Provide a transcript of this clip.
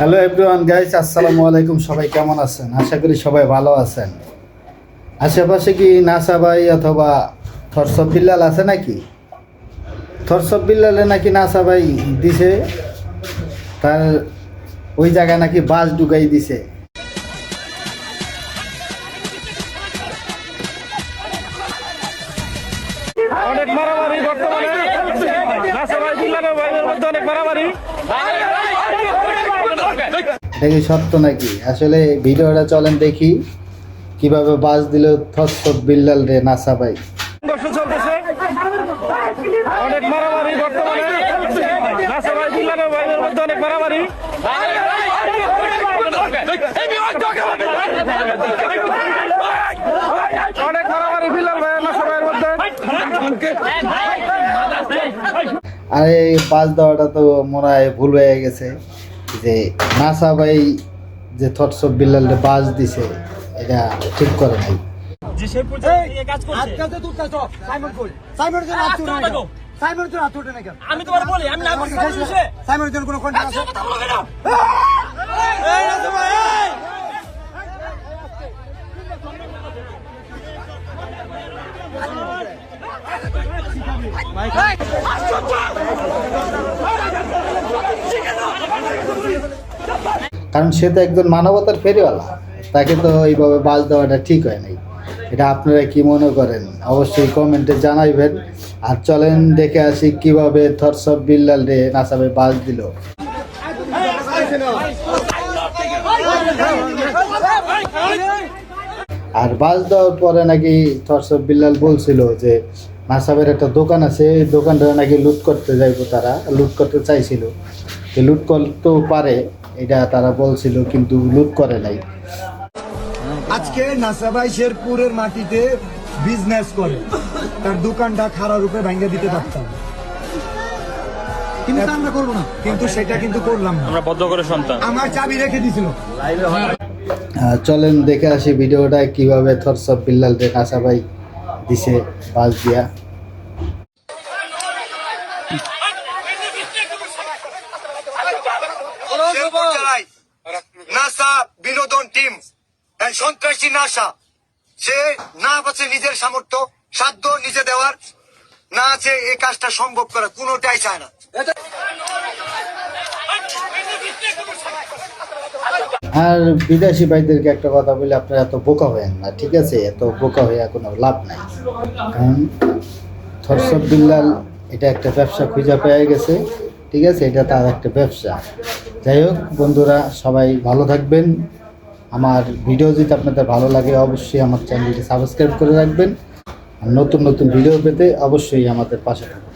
Hello everyone guys আসসালামু আলাইকুম সবাই কেমন আছেন? আশা করি সবাই ভালো আছেন। আশেপাশে কি নাসা ভাই অথবা থরসব বিল্লাল আছে নাকি? থরসব বিল্লালে নাকি নাসা ভাই দিছে? তার ওই জায়গায় নাকি বাস ঢুকাই দিছে। অনেক মারামারি বর্তমানে। নাসাবাই বিল্লালের মধ্যে অনেক মারামারি। এটা কি সত্য নাকি? আসলে ভিডিওটা চলেন দেখি। কীভাবে বাস দিল থরসব বিল্লাল রে নাসা ভাই। সংঘর্ষ চলতেছে অনেক মারামারি বর্তমানে। নাসাবাই বিল্লালের ভাইদের মধ্যে অনেক মারামারি। অনেক মারামারি বিল্লাল ভাই নাসাবাইয়ের মধ্যে। আর বাস দেওয়াটা তো মনে হয় ভুল হয়ে গেছে। যে নাসা ভাই যে থটসব বিল্লালে বাস দিছে এটা ঠিক করে নাই আমি তোমার বলি আমি না করছি সাইমনের জন্য কোনো কন্ট্যাক্ট আছে কারণ সে তো একজন মানবতার ফেরিওয়ালা। তাকে তো এইভাবে বাস দেওয়াটা ঠিক হয় নাই। এটা আপনারা কি মনে করেন? অবশ্যই কমেন্টে জানাইবেন। আর চলেন দেখে আসি কীভাবে থরসব বিল্লাল রে নাসাবে বাস দিল। আর বাস দেওয়ার পরে নাকি থরসব বিল্লাল বলছিল যে নাসাবের একটা দোকান আছে এই দোকানটা নাকি লুট করতে যাইবো তারা লুট করতে চাইছিল। যে লুট করতেও পারে এটা তারা বলছিল কিন্তু লুট করে নাই। আজকে নাসাবাই শেরপুরের মাটিতে বিজনেস করে। তার দোকানটা খারাপ রূপে ভেঙে দিতে পারতাম। কিন্তু তা আমরা করব না। কিন্তু সেটা কিন্তু করলাম আমরা বদ্ধ করে সন্তান। আমার চাবি রেখে দিছিল। চলেন দেখে আসি ভিডিওটা কীভাবে থরসব বিল্লাল রে নাসা ভাই দিছে, বাস দিয়া। নাসা বিনোদন টিম সন্ত্রাসী নাসা। সে না আছে নিজের সামর্থ্য, সাধ্য নিজে দেওয়ার, না আছে এই কাজটা সম্ভব করা কোনোটাই চায় না। আর বিদেশি ভাইদেরকে একটা কথা বলি, আপনারা এত বোকা হয়েন না, ঠিক আছে? এত বোকা হয়ে কোনো লাভ নাই। কারণ থরসব বিল্লাল এটা একটা ব্যবসা খুঁজে পেয়ে গেছে, ঠিক আছে? এটা তার একটা ব্যবসা। যাই হোক, বন্ধুরা, সবাই ভালো থাকবেন। আমার ভিডিও যদি আপনাদের ভালো লাগে, অবশ্যই আমার চ্যানেলটি সাবস্ক্রাইব করে রাখবেন। আর নতুন নতুন ভিডিও পেতে অবশ্যই আমাদের পাশে থাকুন।